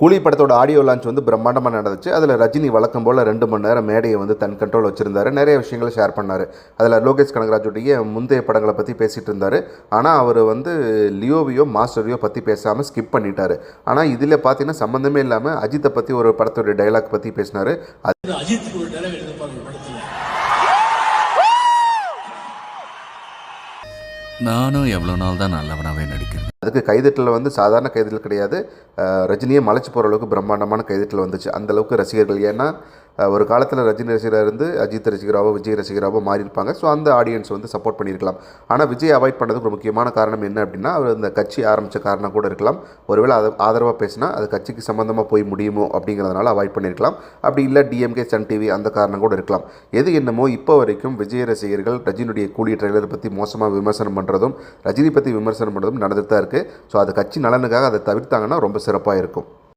கூலி படத்தோட audio launch வந்து பிரம்மாண்டமாக நடந்துச்சு. அதில் ரஜினி வழக்கம் போல் ரெண்டு மணி நேரம் மேடையை வந்து தன் கண்ட்ரோல் வச்சுருந்தாரு. நிறைய விஷயங்களை ஷேர் பண்ணார். அதில் லோகேஷ் கனகராஜுடைய முந்தைய படங்களை பற்றி பேசிகிட்டு இருந்தார். ஆனால் அவர் வந்து லியோவையோ மாஸ்டரையோ பற்றி பேசாமல் ஸ்கிப் பண்ணிட்டாரு. ஆனால் இதில் பார்த்தீங்கன்னா சம்மந்தமே இல்லாமல் அஜித்தை பற்றி ஒரு படத்தோட டைலாக் பற்றி பேசினார். அஜித்துக்கு ஒரு டைலாக் எழுதிப்பாங்க படத்துல. நானும் எவ்வளோ நாள் தான் நல்லவனாவே நடிக்கிறேன். அதுக்கு கைதட்டல் வந்து சாதாரண கைதட்டல் கிடையாது. ரஜினியை மலைச்சு போகிற அளவுக்கு பிரம்மாண்டமான கைதட்டல் வந்துச்சு. அந்த அளவுக்கு ரசிகர்கள். ஏன்னா ஒரு காலத்தில் ரஜினி ரசிகராக இருந்து அஜித் ரசிகராவோ விஜய் ரசிகராவோ மாறியிருப்பாங்க. ஸோ அந்த ஆடியன்ஸ் வந்து சப்போர்ட் பண்ணியிருக்கலாம். ஆனால் விஜய் அவாய்ட் பண்ணதுக்கு ஒரு முக்கியமான காரணம் என்ன அப்படின்னா அவர் இந்த கட்சி ஆரம்பித்த காரணம் கூட இருக்கலாம். ஒருவேளை அதை ஆதரவாக பேசினா அது கட்சிக்கு சம்மந்தமாக போய் முடியுமோ அப்படிங்கிறதுனால அவாய்ட் பண்ணியிருக்கலாம். அப்படி இல்லை டிஎம்கே சன் டிவி அந்த காரணம் கூட இருக்கலாம். எது என்னமோ இப்போ வரைக்கும் விஜய் ரசிகர்கள் ரஜினியுடைய கூலி ட்ரெய்லர் பற்றி மோசமாக விமர்சனம் பண்ணுறதும் ரஜினி பற்றி விமர்சனம் பண்ணுறதும் நடந்துட்டு தான் இருக்குது இருக்குது ஸோ அது கட்சி நலனுக்காக அதை தவிர்த்தாங்கன்னா ரொம்ப சிறப்பாக இருக்கும்.